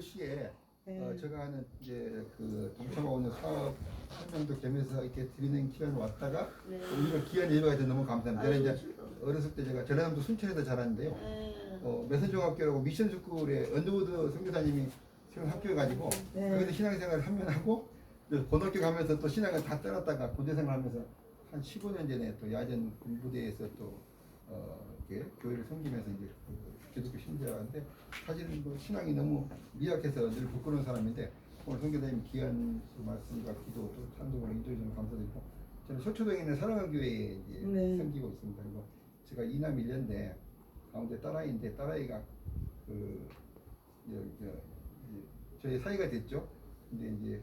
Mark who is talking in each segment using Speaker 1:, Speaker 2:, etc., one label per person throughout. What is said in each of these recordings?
Speaker 1: 10시에
Speaker 2: 네.
Speaker 1: 어, 제가 하는 이제 그 있는 사업 설명도 겸해서 이렇게 드리는 기간에 왔다가
Speaker 2: 네.
Speaker 1: 오늘 귀한 예배가 돼서 너무 감사합니다. 제가 이제
Speaker 2: 아유,
Speaker 1: 어렸을 때 제가 전라남도 순천에서 자랐는데요.
Speaker 2: 네.
Speaker 1: 어, 메선중학교라고 미션스쿨에 언더우드 선교사님이 세운 학교여가지고
Speaker 2: 네.
Speaker 1: 거기서 신앙생활을 하면 하고 고등학교 가면서 또 신앙을 다 떠났다가 군대생활 하면서 한 15년 전에 또 야전 군부대에서 또 어, 이렇게 교회를 섬기면서 이제 그 기독교 신자인데 사실은 그 신앙이 너무 미약해서 늘 부끄러운 사람인데 오늘 선교사님 귀한 그 말씀과 기도 또 찬송을 인도해 주셔서 감사드리고 저는 서초동에 있는 사랑한 교회에 이제
Speaker 2: 네.
Speaker 1: 섬기고 있습니다. 그리고 제가 이남 일녀인데 가운데 딸아이인데 딸아이가 그 저, 저, 저희 사이가 됐죠. 근데 이제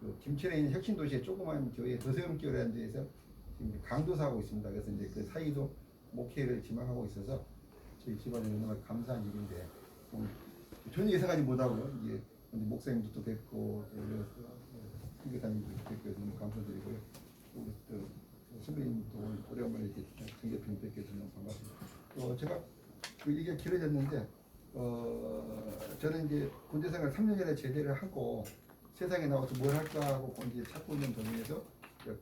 Speaker 1: 그 김천에 있는 혁신도시의 조그만 교회 더세움교회라는 데에서 지금 강도사하고 있습니다. 그래서 이제 그 사이도 목회를 지망하고 있어서 저희 집안에 너무 감사한 일인데 좀 전혀 예상하지 못하고 이제 목사님도 또 뵙고 선교사님도 뵙고 너무 감사드리고요. 우리 또 선배님도 오늘 오래간만에 이렇게 정대표님 뵙게 해서 너무 반갑습니다. 어, 제가 그 얘기가 길어졌는데 어, 저는 이제 군대 생활 3년 전에 제대를 하고 세상에 나와서 뭘 할까 하고 이제 찾고 있는 도중에서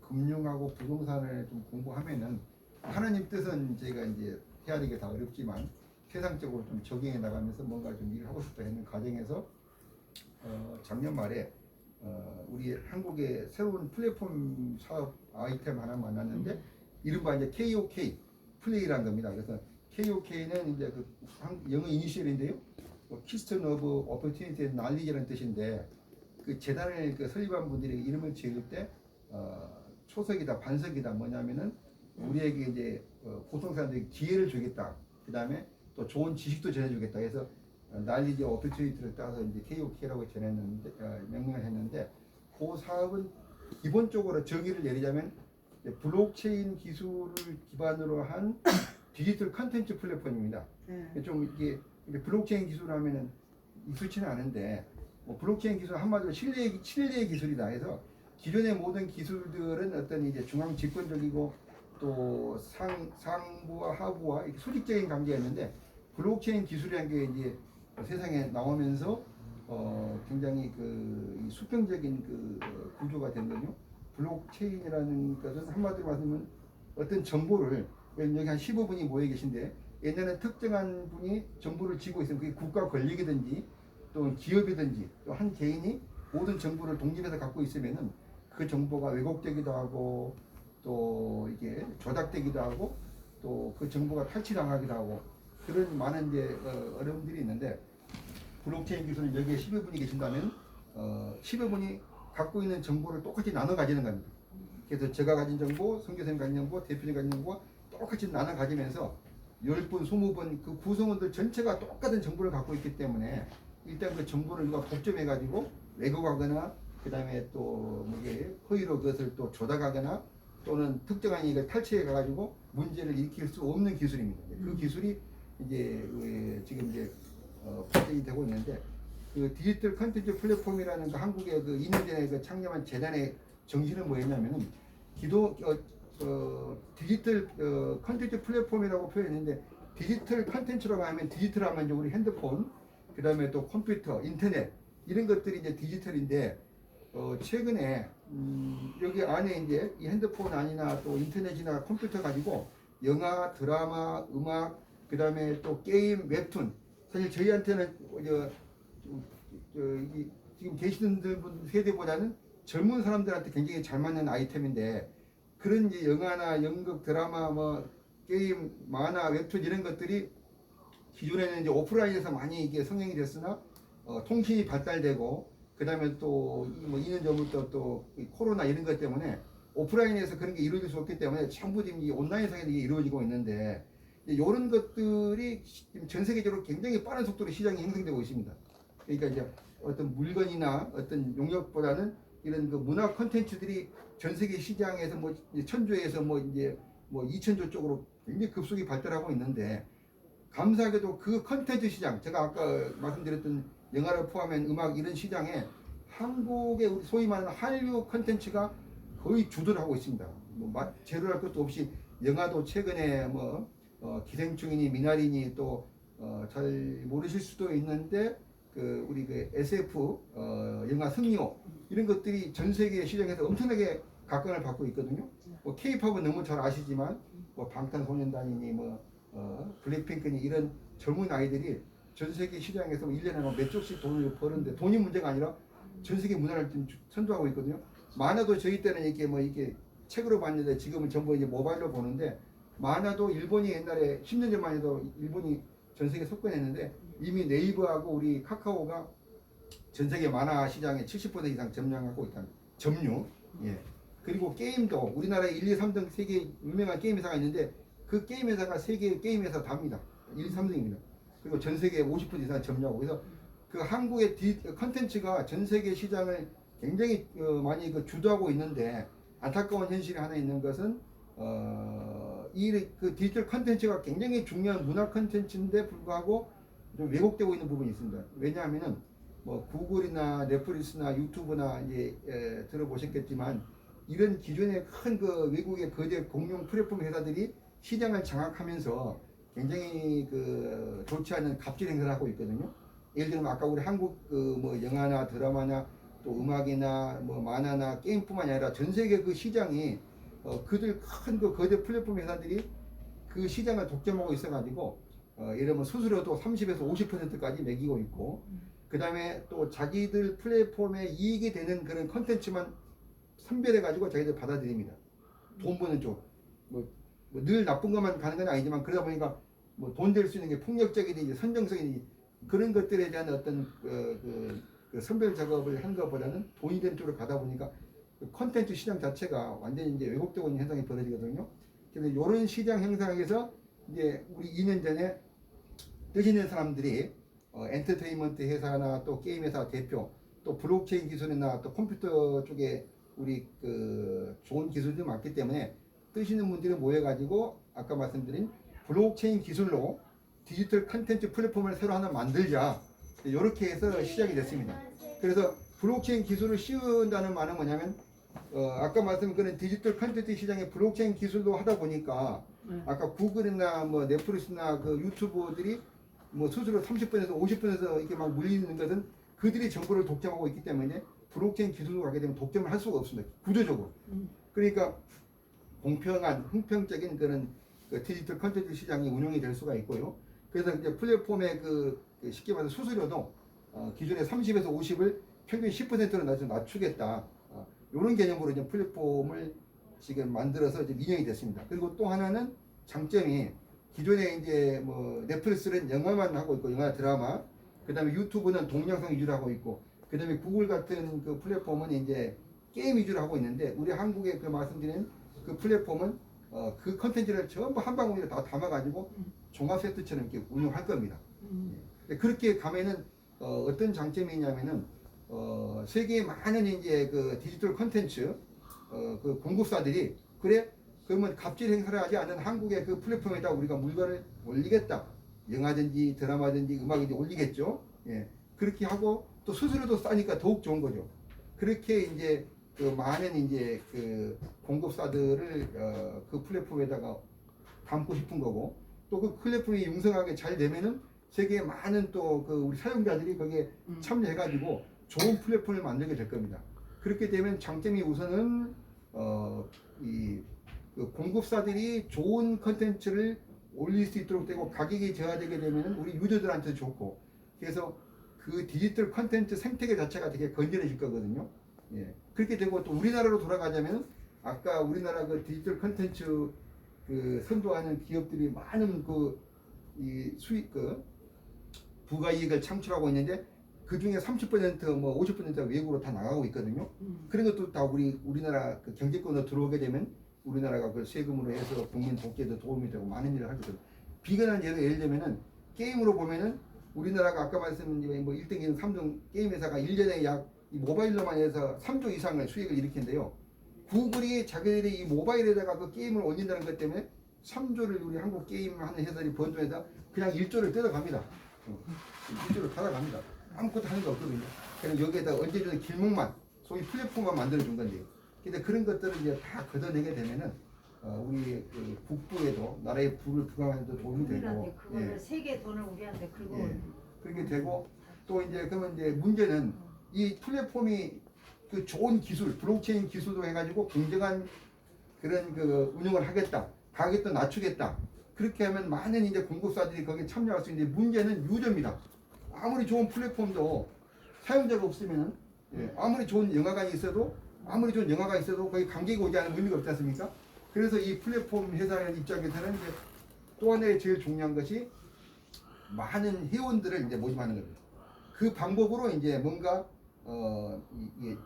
Speaker 1: 금융하고 부동산을 좀 공부하면은 하나님 뜻은 제가 이제 헤아리기 다 어렵지만 세상적으로 좀 적용해 나가면서 뭔가 좀 일을 하고 싶다 했는 과정에서 어, 작년 말에 어, 우리 한국의 새로운 플랫폼 사업 아이템 하나 만났는데 이른바 이제 KOK 플레이라는 겁니다. 그래서 KOK는 이제 그 한- 영어 이니셜인데요. 키스톤 오브 오퍼튜니티 날리기라는 뜻인데 그 재단을 그 설립한 분들이 이름을 지을 때 어, 초석이다 반석이다 뭐냐면은 우리에게 이제 어, 보통 사람들이 기회를 주겠다. 그 다음에 또 좋은 지식도 전해주겠다. 해서 날리지 오퍼튜니티를 따서 이제 KOK라고 전했는데 어, 명명을 했는데 그 사업은 기본적으로 정의를 내리자면 블록체인 기술을 기반으로 한 디지털 컨텐츠 플랫폼입니다.
Speaker 2: 네.
Speaker 1: 좀 이게 블록체인 기술 하면은 익숙치는 않은데 뭐 블록체인 기술 한마디로 신뢰의 신뢰의 기술이다 해서 기존의 모든 기술들은 어떤 이제 중앙 집권적이고 또 상 상부와 하부와 이렇게 수직적인 관계였는데 블록체인 기술이라는 게 이제 세상에 나오면서 어 굉장히 그이 수평적인 그 어, 구조가 된 거죠. 블록체인이라는 것은 한마디로 말하면 어떤 정보를 여기 한 15분이 모여 계신데 옛날에 특정한 분이 정보를 쥐고 있으면 그게 국가 권력이든지 또 기업이든지 또 한 개인이 모든 정보를 독립해서 갖고 있으면은 그 정보가 왜곡되기도 하고 또 이게 조작되기도 하고 또 그 정보가 탈취당하기도 하고 그런 많은 이제 어, 어려움들이 있는데 블록체인 기술은 여기에 10여 분이 계신다면 어, 10여 분이 갖고 있는 정보를 똑같이 나눠 가지는 겁니다. 그래서 제가 가진 정보, 성교생 가진 정보, 대표님 가진 정보가 똑같이 나눠 가지면서 10분, 20분 그 구성원들 전체가 똑같은 정보를 갖고 있기 때문에 일단 그 정보를 누가 복잡해 가지고 왜곡하거나 그 다음에 또 뭐게 허위로 그것을 또 조작하거나 또는 특정한 이걸 탈취해 가지고 문제를 일으킬 수 없는 기술입니다. 그 기술이 이제 그 지금 이제 어, 발전이 되고 있는데 그 디지털 컨텐츠 플랫폼이라는 그 한국의 그 2년 전에 그 창립한 재단의 정신은 뭐였냐면은 기도 어, 어, 디지털 어, 컨텐츠 플랫폼이라고 표현했는데 디지털 컨텐츠라고 하면 디지털 하면 이제 우리 핸드폰 그 다음에 또 컴퓨터 인터넷 이런 것들이 이제 디지털인데 어, 최근에 음, 여기 안에 이제 이 핸드폰 아니나 또 인터넷이나 컴퓨터 가지고 영화, 드라마, 음악, 그 다음에 또 게임, 웹툰. 사실 저희한테는 저, 저, 이, 지금 계시는 분 세대보다는 젊은 사람들한테 굉장히 잘 맞는 아이템인데 그런 이제 영화나 연극, 드라마, 뭐 게임, 만화, 웹툰 이런 것들이 기존에는 이제 오프라인에서 많이 이게 성행이 됐으나 어, 통신이 발달되고 그 다음에 또뭐 2년 전부터 또이 코로나 이런 것 때문에 오프라인에서 그런 게 이루어질 수 없기 때문에 전부 지금 이 온라인상에서 이게 이루어지고 있는데 이런 것들이 지금 전 세계적으로 굉장히 빠른 속도로 시장이 형성되고 있습니다. 그러니까 이제 어떤 물건이나 어떤 용역보다는 이런 그 문화 콘텐츠들이 전 세계 시장에서 뭐 천조에서 뭐 이제 뭐 2천조 쪽으로 굉장히 급속히 발달하고 있는데 감사하게도 그 컨텐츠 시장 제가 아까 말씀드렸던 영화를 포함한 음악 이런 시장에 한국의 소위 말하는 한류 컨텐츠가 거의 주도를 하고 있습니다. 뭐 마- 제로할 것도 없이 영화도 최근에 뭐 어, 기생충이니 미나리니 또 어, 잘 모르실 수도 있는데 그 우리 그 SF 어, 영화 승리호 이런 것들이 전 세계 시장에서 엄청나게 각광을 받고 있거든요. 뭐 K-팝은 너무 잘 아시지만 뭐 방탄소년단이니 뭐 어, 블랙핑크니 이런 젊은 아이들이 전 세계 시장에서 1년에 뭐몇 조씩 돈을 버는데 돈이 문제가 아니라 전 세계 문화를 좀 선도하고 있거든요. 만화도 저희 때는 이렇게 뭐 이렇게 책으로 봤는데 지금은 전부 이제 모바일로 보는데 만화도 일본이 옛날에 10년 전만 해도 일본이 전 세계 석권했는데 이미 네이버하고 우리 카카오가 전 세계 만화 시장의 70% 이상 점령하고 있다는 점유. 예. 그리고 게임도 우리나라에 1, 2, 3등 세계 유명한 게임 회사가 있는데 그 게임 회사가 세계 게임 회사 답니다. 1, 2, 3등입니다. 그리고 전 세계 50% 이상 점유하고 그래서 그 한국의 디, 컨텐츠가 전 세계 시장을 굉장히 어, 많이 그 주도하고 있는데 안타까운 현실이 하나 있는 것은 어, 이 그 디지털 컨텐츠가 굉장히 중요한 문화 컨텐츠인데 불구하고 좀 왜곡되고 있는 부분이 있습니다. 왜냐하면은 뭐 구글이나 넷플릭스나 유튜브나 이제 에, 들어보셨겠지만 이런 기존의 큰 그 외국의 거대 공룡 플랫폼 회사들이 시장을 장악하면서 굉장히 그 좋지 않은 갑질 행사를 하고 있거든요. 예를 들면 아까 우리 한국 그 뭐 영화나 드라마나 또 음악이나 뭐 만화나 게임뿐만 아니라 전 세계 그 시장이 어 그들 큰 그 거대 플랫폼 회사들이 그 시장을 독점하고 있어가지고 어 예를 들면 수수료도 30에서 50%까지 매기고 있고 그 다음에 또 자기들 플랫폼에 이익이 되는 그런 컨텐츠만 선별해 가지고 자기들 받아들입니다. 돈 버는 쪽. 뭐, 뭐 늘 나쁜 것만 가는 건 아니지만 그러다 보니까 뭐 돈 될 수 있는 게 폭력적이든지 선정적이든지 그런 것들에 대한 어떤 그, 그, 그 선별 작업을 하는 것보다는 돈이 되는 쪽으로 가다 보니까 그 컨텐츠 시장 자체가 완전히 이제 왜곡되고 있는 현상이 벌어지거든요. 그래서 이런 시장 형상에서 이제 우리 2년 전에 뜻 있는 사람들이 어, 엔터테인먼트 회사나 또 게임 회사 대표 또 블록체인 기술이나 또 컴퓨터 쪽에 우리 그 좋은 기술들이 많기 때문에 뜻 있는 분들이 모여가지고 아까 말씀드린 블록체인 기술로 디지털 컨텐츠 플랫폼을 새로 하나 만들자 이렇게 해서 시작이 됐습니다. 그래서 블록체인 기술을 씌운다는 말은 뭐냐면 어, 아까 말씀드린 디지털 컨텐츠 시장에 블록체인 기술도 하다 보니까
Speaker 2: 네.
Speaker 1: 아까 구글이나 뭐 넷플릭스나 그 유튜브들이 뭐 수수료 30%에서 50%에서 이렇게 막 물리는 것은 그들이 정보를 독점하고 있기 때문에 블록체인 기술로 가게 되면 독점을 할 수가 없습니다. 구조적으로.
Speaker 2: 음.
Speaker 1: 그러니까 공평한 흥평적인 그런 그 디지털 컨텐츠 시장이 운영이 될 수가 있고요. 그래서 이제 플랫폼의 그, 그 쉽게 말해서 수수료도 어, 기존의 30에서 50을 평균 10%로 낮춰 낮추겠다. 어, 이런 개념으로 이제 플랫폼을 지금 만들어서 이제 민영이 됐습니다. 그리고 또 하나는 장점이 기존에 이제 뭐 넷플릭스는 영화만 하고 있고 영화 드라마, 그다음에 유튜브는 동영상 위주로 하고 있고, 그다음에 구글 같은 그 플랫폼은 이제 게임 위주로 하고 있는데 우리 한국의 그 말씀드린 그 플랫폼은 어, 그 컨텐츠를 전부 한 방울에 다 담아가지고 종합 세트처럼 이렇게 운영할 겁니다.
Speaker 2: 음.
Speaker 1: 근데 그렇게 가면은 어, 어떤 장점이 있냐면은 어, 세계의 많은 이제 그 디지털 컨텐츠 어, 그 공급사들이 그래? 그러면 갑질 행사를 하지 않은 한국의 그 플랫폼에다 우리가 물건을 올리겠다. 영화든지 드라마든지 음악이든지 올리겠죠? 예. 그렇게 하고 또 수수료도 싸니까 더욱 좋은 거죠. 그렇게 이제 그 많은 이제 그 공급사들을 어, 그 플랫폼에다가 담고 싶은 거고 또 그 플랫폼이 융성하게 잘 되면은 세계의 많은 또 그 우리 사용자들이 거기에
Speaker 2: 음.
Speaker 1: 참여해가지고 좋은 플랫폼을 만들게 될 겁니다. 그렇게 되면 장점이 우선은 어이 그 공급사들이 좋은 컨텐츠를 올릴 수 있도록 되고 가격이 저하되게 되면 우리 유저들한테 좋고 그래서 그 디지털 컨텐츠 생태계 자체가 되게 건전해질 거거든요. 예. 그렇게 되고 또 우리나라로 돌아가자면 아까 우리나라 그 디지털 컨텐츠 그 선도하는 기업들이 많은 그 이 수익 그 부가 이익을 창출하고 있는데 그 중에 30%뭐 50%가 외국으로 다 나가고 있거든요.
Speaker 2: 음.
Speaker 1: 그런 것도 다 우리 우리나라 그 경제권으로 들어오게 되면 우리나라가 그 세금으로 해서 국민 복지에도 도움이 되고 많은 일을 하게 되고 비근한 예를 예를 들면은 게임으로 보면은 우리나라가 아까 말씀드린 뭐 1등인 3등 게임 회사가 1년에 약이 모바일로만 해서 3조 이상의 수익을 일으킨대요. 구글이 자기들이 이 모바일에다가 그 게임을 올린다는 것 때문에 3조를 우리 한국 게임 하는 회사들이 번 돈에다 그냥 1조를 뜯어갑니다. 어, 1조를 받아갑니다. 아무것도 하는 거 없거든요. 그냥 여기에다 언제든 길목만 소위 플랫폼만 만들어 준 건데. 근데 그런 것들을 이제 다 걷어내게 되면은 어, 우리 그 국부에도 나라의 부를 부강하는 데 도움이 되고
Speaker 3: 우리한테 그거를
Speaker 1: 예.
Speaker 3: 세계 돈을 우리한테 긁어
Speaker 1: 예. 그렇게 되고 또 이제 그러면 이제 문제는 이 플랫폼이 그 좋은 기술, 블록체인 기술도 해가지고 공정한 그런 그 운영을 하겠다. 가격도 낮추겠다. 그렇게 하면 많은 이제 공급사들이 거기에 참여할 수 있는데 문제는 유저입니다. 아무리 좋은 플랫폼도 사용자가 없으면 예, 아무리 좋은 영화관이 있어도 아무리 좋은 영화가 있어도 거기 관객이 오지 않으면 의미가 없지 않습니까? 그래서 이 플랫폼 회사의 입장에서는 이제 또 하나의 제일 중요한 것이 많은 회원들을 이제 모집하는 겁니다. 그 방법으로 이제 뭔가 어 이-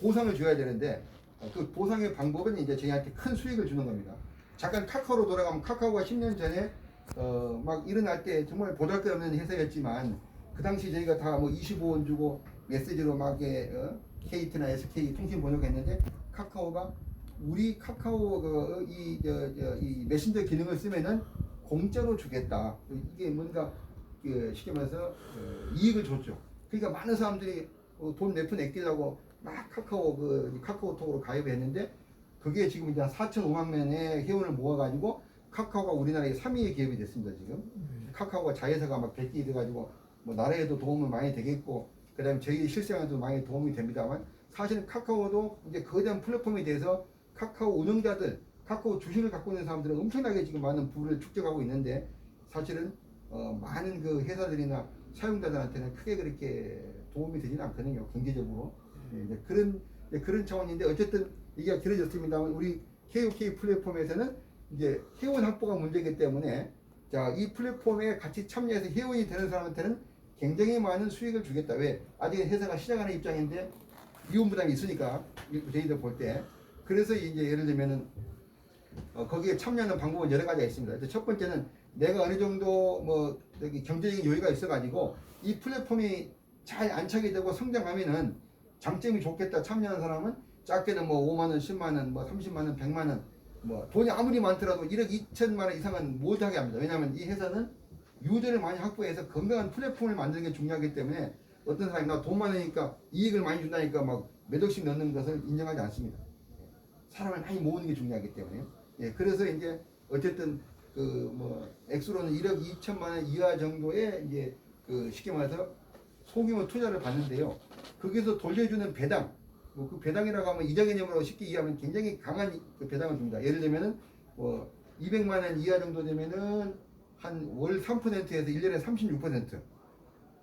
Speaker 1: 보상을 줘야 되는데 어, 그 보상의 방법은 이제 저희한테 큰 수익을 주는 겁니다. 잠깐 카카오로 돌아가면 카카오가 10년 전에 어 막 일어날 때 정말 보잘것없는 회사였지만 그 당시 저희가 다 뭐 25원 주고 메시지로 막 예, 어, KT나 SK 통신 번역했는데 카카오가 우리 카카오 그이저이 메신저 기능을 쓰면은 공짜로 주겠다. 이게 뭔가 그 쉽게 말해서 어, 이익을 줬죠. 그러니까 많은 사람들이 어, 돈몇 푼 아끼려고 막 카카오 그 카카오톡으로 가입했는데 그게 지금 이제 4,500만 명의 회원을 모아가지고 카카오가 우리나라의 3위의 기업이 됐습니다 지금. 카카오가 자회사가 막 100개 돼가지고 뭐 나라에도 도움을 많이 되겠고 그다음에 저희 실생활도 많이 도움이 됩니다만 사실은 카카오도 이제 거대한 플랫폼에 대해서 카카오 운영자들 카카오 주식을 갖고 있는 사람들은 엄청나게 지금 많은 부를 축적하고 있는데 사실은 어, 많은 그 회사들이나 사용자들한테는 크게 그렇게 도움이 되지는 않거든요 경제적으로. 예, 이제 그런 이제 그런 차원인데 어쨌든 이게 길어졌습니다만 우리 KOK 플랫폼에서는 이제 회원 확보가 문제이기 때문에 자 이 플랫폼에 같이 참여해서 회원이 되는 사람한테는 굉장히 많은 수익을 주겠다 왜 아직 회사가 시작하는 입장인데 이혼 부담이 있으니까 저희들 볼 때 그래서 이제 예를 들면은 어, 거기에 참여하는 방법은 여러 가지가 있습니다. 첫 번째는 내가 어느 정도 뭐 여기 경제적인 여유가 있어가지고 이 플랫폼이 잘 안착이 되고 성장하면은 장점이 좋겠다 참여하는 사람은 작게는 뭐 5만 원, 10만 원, 뭐 30만 원, 100만 원, 뭐 돈이 아무리 많더라도 1억 2천만 원 이상은 못하게 합니다. 왜냐하면 이 회사는 유저를 많이 확보해서 건강한 플랫폼을 만드는 게 중요하기 때문에 어떤 사람이 나 돈 많으니까 이익을 많이 준다니까 막몇 억씩 넣는 것을 인정하지 않습니다. 사람을 많이 모으는 게 중요하기 때문에요. 예, 그래서 이제 어쨌든 그 뭐 액수로는 1억 2천만 원 이하 정도의 이제 그 쉽게 말해서 소규모 투자를 받는데요. 거기서 돌려주는 배당, 뭐 그 배당이라고 하면 이자 개념으로 쉽게 이해하면 굉장히 강한 그 배당을 줍니다. 예를 들면은 뭐 200만 원 이하 정도 되면은 한 월 3%에서 1년에 36%.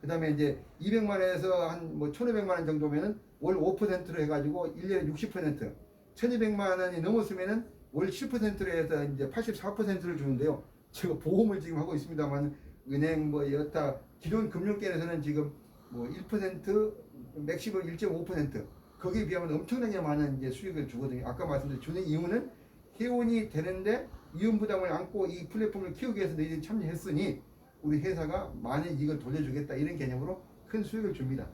Speaker 1: 그 다음에 이제 200만 원에서 한 뭐 1,500만 원 정도면은 월 5%로 해가지고 1년에 60%. 1,200만 원이 넘었으면은 월 7%로 해서 이제 84%를 주는데요. 제가 보험을 지금 하고 있습니다만 은행 뭐 여타 기존 금융권에서는 지금 뭐 1% 맥시멈 1.5% 거기에 비하면 엄청나게 많은 이제 수익을 주거든요. 아까 말씀드린 주는 이유는 회원이 되는데 이윤 부담을 안고 이 플랫폼을 키우기 위해서 너희들이 참여했으니 우리 회사가 많은 이익을 돌려주겠다 이런 개념으로 큰 수익을 줍니다.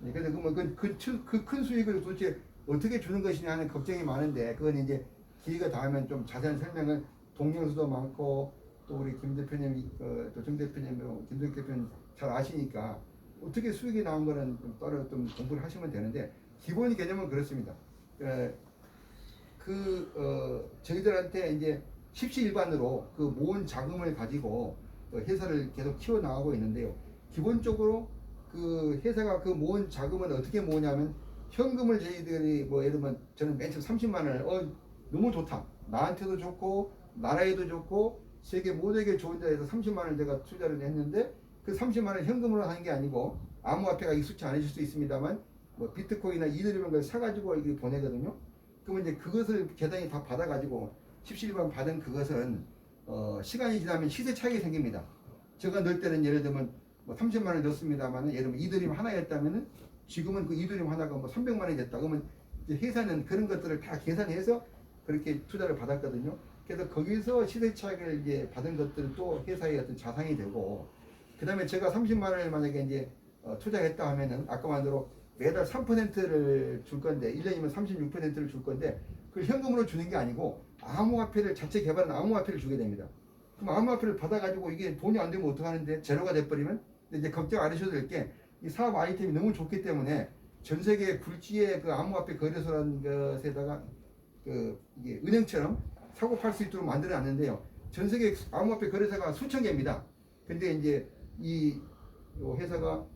Speaker 1: 네, 그래서 그뭐그큰 그 수익을 도대체 어떻게 주는 것이냐 하는 걱정이 많은데 그건 이제 기회가 닿으면 좀 자세한 설명을 동료수도 많고 또 우리 김 대표님, 어, 또정 대표님, 뭐 김동 대표님 잘 아시니까 어떻게 수익이 나온 거는 좀 따로 좀 공부를 하시면 되는데 기본 개념은 그렇습니다. 에, 그 어, 저희들한테 이제 십시일반으로 그 모은 자금을 가지고 어, 회사를 계속 키워 나가고 있는데요. 기본적으로 그 회사가 그 모은 자금은 어떻게 모으냐면 현금을 저희들이 뭐 예를 들면 저는 맨 처음 30만 원을 어 너무 좋다. 나한테도 좋고 나라에도 좋고 세계 모두에게 좋은 데에서 30만 원을 제가 투자를 했는데 그 30만 원 현금으로 하는 게 아니고 암호화폐가 익숙치 않으실 수 있습니다만 뭐 비트코인이나 이더리움 걸 사가지고 이렇게 보내거든요. 그러면 이제 그것을 계단이 다 받아가지고 십시일반 받은 그것은 어, 시간이 지나면 시세 차익이 생깁니다. 제가 넣을 때는 예를 들면 뭐 30만 원 넣습니다만 예를 들면 이더리움 하나였다면은 지금은 그 이더리움 하나가 뭐 300만 원이 됐다. 그러면 회사는 그런 것들을 다 계산해서 그렇게 투자를 받았거든요. 그래서 거기서 시세 차익을 이제 받은 것들은 또 회사의 어떤 자산이 되고 그 다음에 제가 30만 원을 만약에 이제 어, 투자했다 하면은 아까 말대로 매달 3%를 줄 건데 1년이면 36%를 줄 건데 그걸 현금으로 주는 게 아니고 암호화폐를 자체 개발한 암호화폐를 주게 됩니다. 그럼 암호화폐를 받아가지고 이게 돈이 안 되면 어떡하는데 제로가 돼버리면 이제 걱정 안 하셔도 될 게 이 사업 아이템이 너무 좋기 때문에 전 세계 굴지의 그 암호화폐 거래소라는 것에다가 그 이게 은행처럼 사고 팔 수 있도록 만들어 놨는데요. 전 세계 암호화폐 거래소가 수천 개입니다. 근데 이제 이 회사가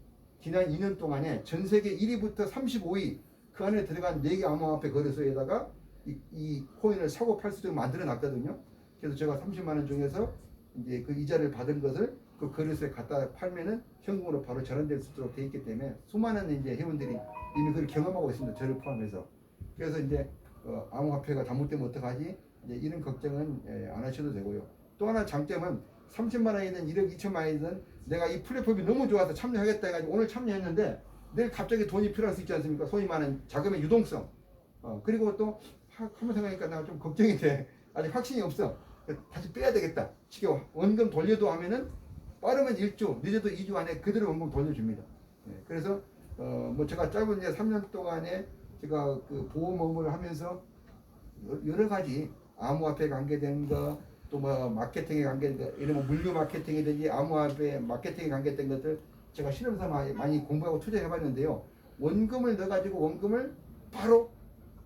Speaker 1: 지난 2년 동안에 전 세계 1위부터 35위 그 안에 들어간 4개 암호화폐 거래소에다가 이, 이 코인을 사고 팔 수 있도록 만들어 놨거든요. 그래서 제가 30만 원 중에서 이제 그 이자를 받은 것을 그 거래소에 갖다 팔면은 현금으로 바로 전환될 수 있도록 돼 있기 때문에 수많은 이제 회원들이 이미 그걸 경험하고 있습니다. 저를 포함해서. 그래서 이제 어, 암호화폐가 잘못되면 어떡하지? 이제 이런 걱정은 예, 안 하셔도 되고요. 또 하나 장점은 30만 원이든 1억 2천만 원이든 내가 이 플랫폼이 너무 좋아서 참여하겠다 해가지고 오늘 참여했는데 내일 갑자기 돈이 필요할 수 있지 않습니까? 소위 말하는 자금의 유동성. 어, 그리고 또 하- 한번 생각하니까 나 좀 걱정이 돼. 아직 확신이 없어. 다시 빼야 되겠다. 지금 원금 돌려도 하면은 빠르면 1주, 늦어도 2주 안에 그대로 원금 돌려줍니다. 예, 그래서 어, 뭐 제가 짧은 이제 3년 동안에 제가 그 보험업을 하면서 여- 여러 가지 암호화폐 관계된 거, 또 뭐 마케팅에 관계된 거, 이런 뭐 물류 마케팅이든지 암호화폐 마케팅에 관계된 것들 제가 실험사 많이, 공부하고 투자해봤는데요. 원금을 넣어가지고 원금을 바로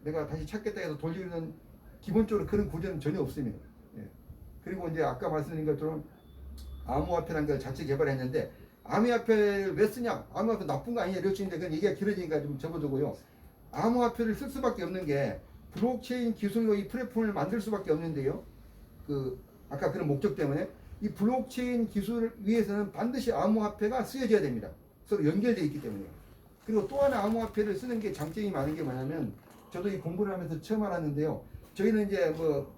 Speaker 1: 내가 다시 찾겠다 해서 돌리는 기본적으로 그런 구조는 전혀 없습니다. 예. 그리고 이제 아까 말씀드린 것처럼 암호화폐라는 걸 자체 개발했는데 암호화폐를 왜 쓰냐? 암호화폐 나쁜 거 아니냐 이렇게 그건 얘기가 길어지니까 좀 접어두고요. 암호화폐를 쓸 수밖에 없는 게 블록체인 기술로 이 플랫폼을 만들 수밖에 없는데요. 그 아까 그런 목적 때문에 이 블록체인 기술을 위해서는 반드시 암호화폐가 쓰여져야 됩니다. 서로 연결되어 있기 때문에. 그리고 또 하나 암호화폐를 쓰는 게 장점이 많은 게 뭐냐면 저도 이 공부를 하면서 처음 알았는데요. 저희는 이제 뭐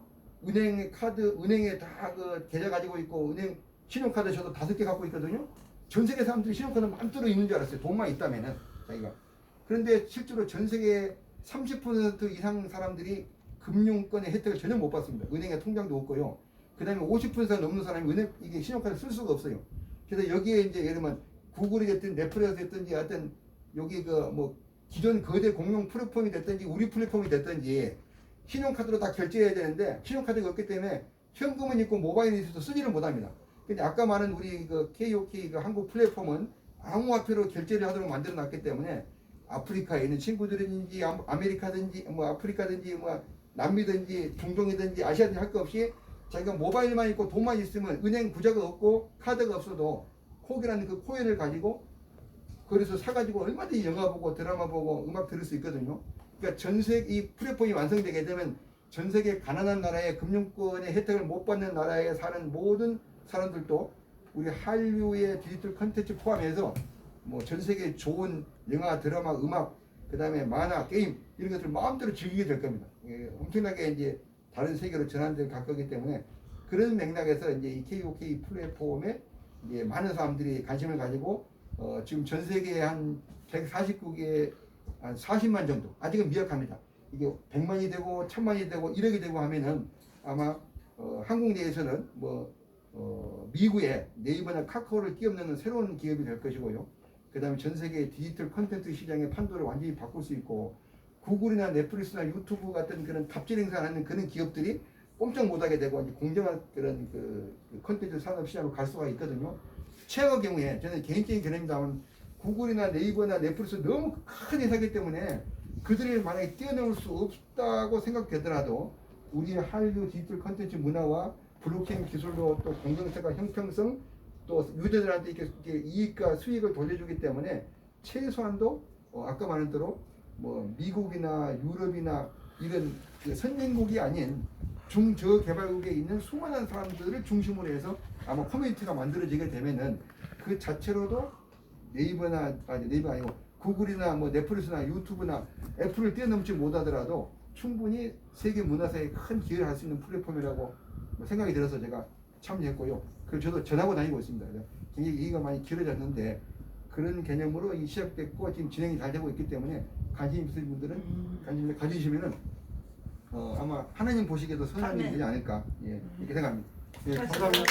Speaker 1: 은행 카드 은행에 다 그 계좌 가지고 있고 은행 신용카드 저도 다섯 개 갖고 있거든요. 전 세계 사람들이 신용카드 만들어 있는 줄 알았어요. 돈만 있다면은 자기가. 그런데 실제로 전 세계 30% 이상 사람들이 금융권의 혜택을 전혀 못 받습니다. 은행에 통장도 없고요. 그 다음에 50% 넘는 사람이 은행 이게 신용카드 쓸 수가 없어요. 그래서 여기에 이제 예를 들면 구글이 됐든 넷플릭스 됐든지 하여튼 여기 그 뭐 기존 거대 공용 플랫폼이 됐든지 우리 플랫폼이 됐든지 신용카드로 다 결제해야 되는데 신용카드가 없기 때문에 현금은 있고 모바일이 있어도 쓰지를 못합니다. 근데 아까 말한 우리 그 KOK 그 한국 플랫폼은 암호화폐로 결제를 하도록 만들어 놨기 때문에 아프리카에 있는 친구들이든지 아- 아메리카든지 뭐 아프리카든지 뭐 남미든지 중동이든지 아시아든지 할거 없이 자기가 모바일만 있고 돈만 있으면 은행 부자가 없고 카드가 없어도 콕이라는 그 코인을 가지고 그래서 사가지고 얼마든지 영화 보고 드라마 보고 음악 들을 수 있거든요. 그러니까 전 세계 이 플랫폼이 완성되게 되면 전 세계 가난한 나라의 금융권의 혜택을 못 받는 나라에 사는 모든 사람들도 우리 한류의 디지털 컨텐츠 포함해서 뭐 전 세계 좋은 영화, 드라마, 음악, 그 다음에 만화, 게임 이런 것들 마음대로 즐기게 될 겁니다. 예, 엄청나게 이제 다른 세계로 전환될 갈 거기 때문에 그런 맥락에서 이제 이 KOK 플랫폼에 이제 많은 사람들이 관심을 가지고 어, 지금 전 세계에 한 149개 한 40만 정도 아직은 미약합니다. 이게 100만이 되고 1000만이 되고 1억이 되고 하면은 아마 어, 한국 내에서는 뭐 어, 미국에 네이버나 카카오를 끼얹는 새로운 기업이 될 것이고요. 그 다음에 전 세계 디지털 컨텐츠 시장의 판도를 완전히 바꿀 수 있고 구글이나 넷플릭스나 유튜브 같은 그런 갑질 행사하는 그런 기업들이 꼼짝 못하게 되고 이제 공정한 그런 그, 그 컨텐츠 산업 시장으로 갈 수가 있거든요. 최악의 경우에 저는 개인적인 견해입니다만 구글이나 네이버나 넷플릭스 너무 큰 회사기 때문에 그들이 만약에 뛰어넘을 수 없다고 생각되더라도 우리의 한류 디지털 컨텐츠 문화와 블록체인 기술로 또 공정성과 형평성 또 유저들한테 이렇게, 이익과 수익을 돌려주기 때문에 최소한도 어, 아까 말한 대로 뭐 미국이나 유럽이나 이런 그 선진국이 아닌 중저개발국에 있는 수많은 사람들을 중심으로 해서 아마 커뮤니티가 만들어지게 되면은 그 자체로도 네이버나 아니 네이버 아니고 구글이나 뭐 넷플릭스나 유튜브나 애플을 뛰어넘지 못하더라도 충분히 세계 문화사에 큰 기여를 할 수 있는 플랫폼이라고 뭐 생각이 들어서 제가 참여했고요. 그걸 저도 전하고 다니고 있습니다. 굉장히 얘기가 많이 길어졌는데 그런 개념으로 이 시작됐고 지금 진행이 잘 되고 있기 때문에 관심 있으신 분들은 관심을 가지시면은 어, 아마 하나님 보시기에도 선한 일이 되지 않을까 예, 이렇게 생각합니다. 예, 감사합니다.